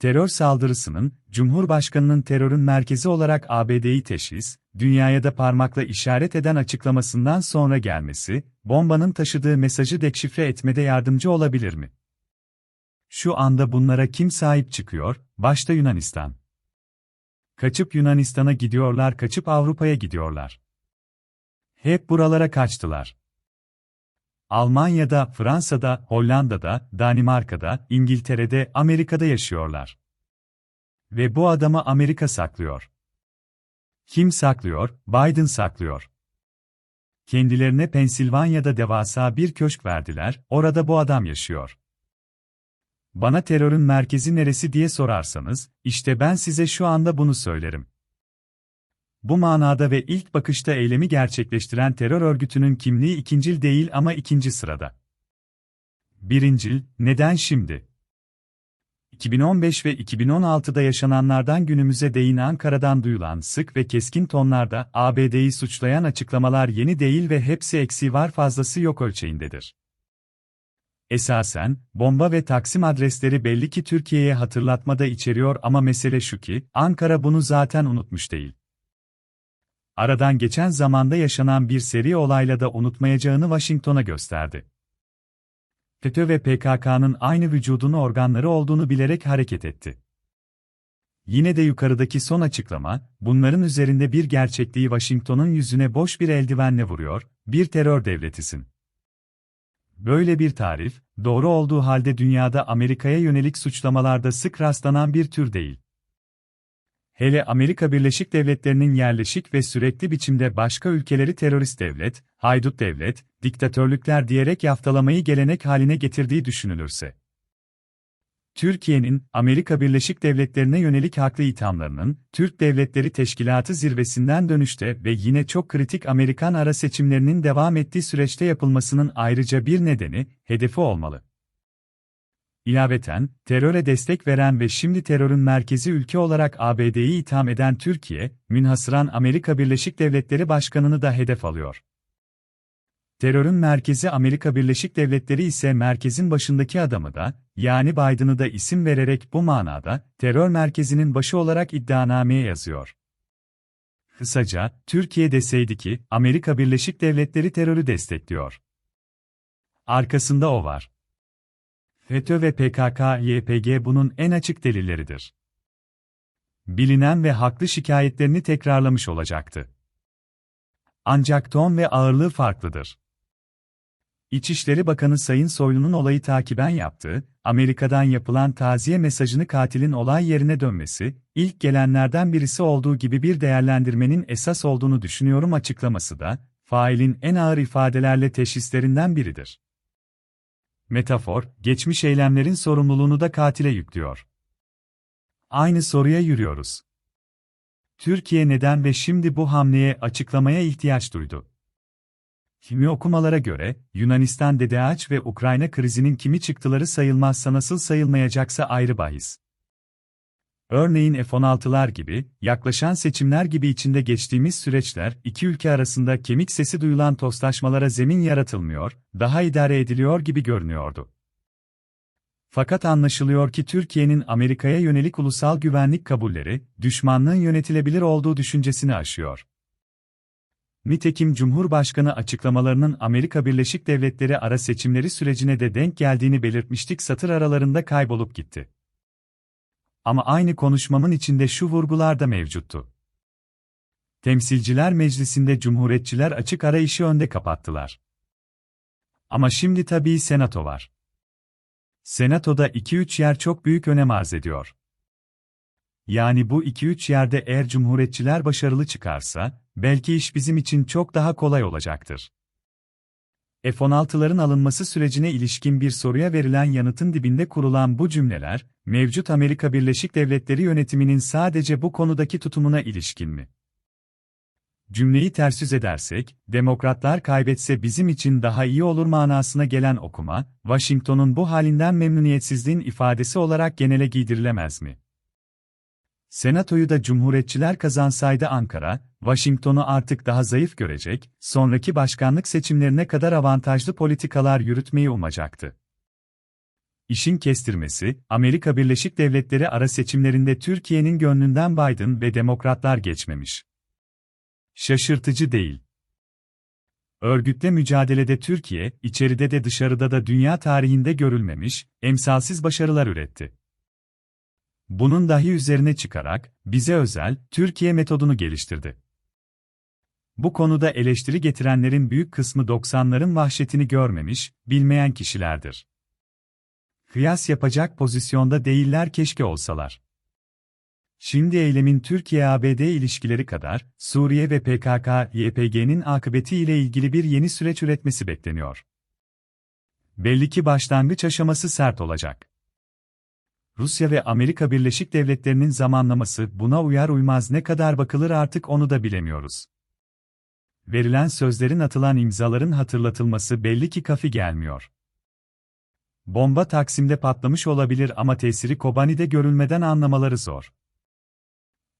terör saldırısının, Cumhurbaşkanının terörün merkezi olarak ABD'yi teşhis, dünyaya da parmakla işaret eden açıklamasından sonra gelmesi, bombanın taşıdığı mesajı dekşifre etmede yardımcı olabilir mi? Şu anda bunlara kim sahip çıkıyor? Başta Yunanistan. Kaçıp Yunanistan'a gidiyorlar, kaçıp Avrupa'ya gidiyorlar. Hep buralara kaçtılar. Almanya'da, Fransa'da, Hollanda'da, Danimarka'da, İngiltere'de, Amerika'da yaşıyorlar. Ve bu adamı Amerika saklıyor. Kim saklıyor? Biden saklıyor. Kendilerine Pensilvanya'da devasa bir köşk verdiler, orada bu adam yaşıyor. Bana terörün merkezi neresi diye sorarsanız, işte ben size şu anda bunu söylerim. Bu manada ve ilk bakışta eylemi gerçekleştiren terör örgütünün kimliği ikincil değil ama ikinci sırada. Birincil, neden şimdi? 2015 ve 2016'da yaşananlardan günümüze değin Ankara'dan duyulan sık ve keskin tonlarda ABD'yi suçlayan açıklamalar yeni değil ve hepsi eksiği var fazlası yok ölçeğindedir. Esasen, bomba ve Taksim adresleri belli ki Türkiye'ye hatırlatmada içeriyor ama mesele şu ki, Ankara bunu zaten unutmuş değil. Aradan geçen zamanda yaşanan bir seri olayla da unutmayacağını Washington'a gösterdi. FETÖ ve PKK'nın aynı vücudun organları olduğunu bilerek hareket etti. Yine de yukarıdaki son açıklama, bunların üzerinde bir gerçekliği Washington'un yüzüne boş bir eldivenle vuruyor, bir terör devletisin. Böyle bir tarif, doğru olduğu halde dünyada Amerika'ya yönelik suçlamalarda sık rastlanan bir tür değil. Hele Amerika Birleşik Devletleri'nin yerleşik ve sürekli biçimde başka ülkeleri terörist devlet, haydut devlet, diktatörlükler diyerek yaftalamayı gelenek haline getirdiği düşünülürse. Türkiye'nin, Amerika Birleşik Devletleri'ne yönelik haklı ithamlarının, Türk Devletleri Teşkilatı zirvesinden dönüşte ve yine çok kritik Amerikan ara seçimlerinin devam ettiği süreçte yapılmasının ayrıca bir nedeni, hedefi olmalı. İlaveten, teröre destek veren ve şimdi terörün merkezi ülke olarak ABD'yi itham eden Türkiye, münhasıran Amerika Birleşik Devletleri Başkanı'nı da hedef alıyor. Terörün merkezi Amerika Birleşik Devletleri ise merkezin başındaki adamı da, yani Biden'ı da isim vererek bu manada, terör merkezinin başı olarak iddianameye yazıyor. Kısaca, Türkiye deseydi ki, Amerika Birleşik Devletleri terörü destekliyor. Arkasında o var. FETÖ ve PKK-YPG bunun en açık delilleridir. Bilinen ve haklı şikayetlerini tekrarlamış olacaktı. Ancak ton ve ağırlığı farklıdır. İçişleri Bakanı Sayın Soylu'nun olayı takiben yaptığı, Amerika'dan yapılan taziye mesajını katilin olay yerine dönmesi, ilk gelenlerden birisi olduğu gibi bir değerlendirmenin esas olduğunu düşünüyorum açıklaması da, failin en ağır ifadelerle teşhislerinden biridir. Metafor, geçmiş eylemlerin sorumluluğunu da katile yüklüyor. Aynı soruya yürüyoruz. Türkiye neden ve şimdi bu hamleye açıklamaya ihtiyaç duydu? Kimi okumalara göre, Yunanistan DDH ve Ukrayna krizinin kimi çıktıları sayılmazsa nasıl sayılmayacaksa ayrı bahis. Örneğin F-16'lar gibi, yaklaşan seçimler gibi içinde geçtiğimiz süreçler, iki ülke arasında kemik sesi duyulan toslaşmalara zemin yaratılmıyor, daha idare ediliyor gibi görünüyordu. Fakat anlaşılıyor ki Türkiye'nin Amerika'ya yönelik ulusal güvenlik kabulleri, düşmanlığın yönetilebilir olduğu düşüncesini aşıyor. Nitekim Cumhurbaşkanı açıklamalarının Amerika Birleşik Devletleri ara seçimleri sürecine de denk geldiğini belirtmiştik satır aralarında kaybolup gitti. Ama aynı konuşmamın içinde şu vurgular da mevcuttu. Temsilciler Meclisi'nde Cumhuriyetçiler açık ara işi önde kapattılar. Ama şimdi tabii Senato var. Senatoda 2-3 yer çok büyük önem arz ediyor. Yani bu 2-3 yerde eğer Cumhuriyetçiler başarılı çıkarsa, belki iş bizim için çok daha kolay olacaktır. F-16'ların alınması sürecine ilişkin bir soruya verilen yanıtın dibinde kurulan bu cümleler, mevcut Amerika Birleşik Devletleri yönetiminin sadece bu konudaki tutumuna ilişkin mi? Cümleyi ters yüz edersek, demokratlar kaybetse bizim için daha iyi olur manasına gelen okuma, Washington'un bu halinden memnuniyetsizliğin ifadesi olarak genele giydirilemez mi? Senatoyu da Cumhuriyetçiler kazansaydı Ankara, Washington'u artık daha zayıf görecek, sonraki başkanlık seçimlerine kadar avantajlı politikalar yürütmeyi umacaktı. işin kestirmesi, Amerika Birleşik Devletleri ara seçimlerinde Türkiye'nin gönlünden Biden ve demokratlar geçmemiş. Şaşırtıcı değil. Örgütle mücadelede Türkiye, içeride de dışarıda da dünya tarihinde görülmemiş, emsalsiz başarılar üretti. Bunun dahi üzerine çıkarak, bize özel, Türkiye metodunu geliştirdi. Bu konuda eleştiri getirenlerin büyük kısmı 90'ların vahşetini görmemiş, bilmeyen kişilerdir. Kıyas yapacak pozisyonda değiller keşke olsalar. Şimdi eylemin Türkiye-ABD ilişkileri kadar, Suriye ve PKK-YPG'nin akıbeti ile ilgili bir yeni süreç üretmesi bekleniyor. Belli ki başlangıç aşaması sert olacak. Rusya ve Amerika Birleşik Devletleri'nin zamanlaması buna uyar uymaz ne kadar bakılır artık onu da bilemiyoruz. Verilen sözlerin atılan imzaların hatırlatılması belli ki kafi gelmiyor. Bomba Taksim'de patlamış olabilir ama tesiri Kobani'de görülmeden anlamaları zor.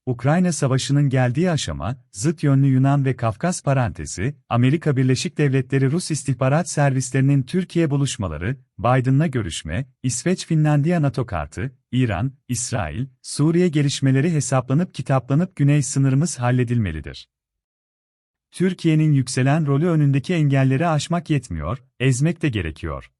Ukrayna Savaşı'nın geldiği aşama, zıt yönlü Yunan ve Kafkas parantezi, Amerika Birleşik Devletleri Rus istihbarat servislerinin Türkiye buluşmaları, Biden'la görüşme, İsveç-Finlandiya NATO kartı, İran, İsrail, Suriye gelişmeleri hesaplanıp kitaplanıp güney sınırımız halledilmelidir. Türkiye'nin yükselen rolü önündeki engelleri aşmak yetmiyor, ezmek de gerekiyor.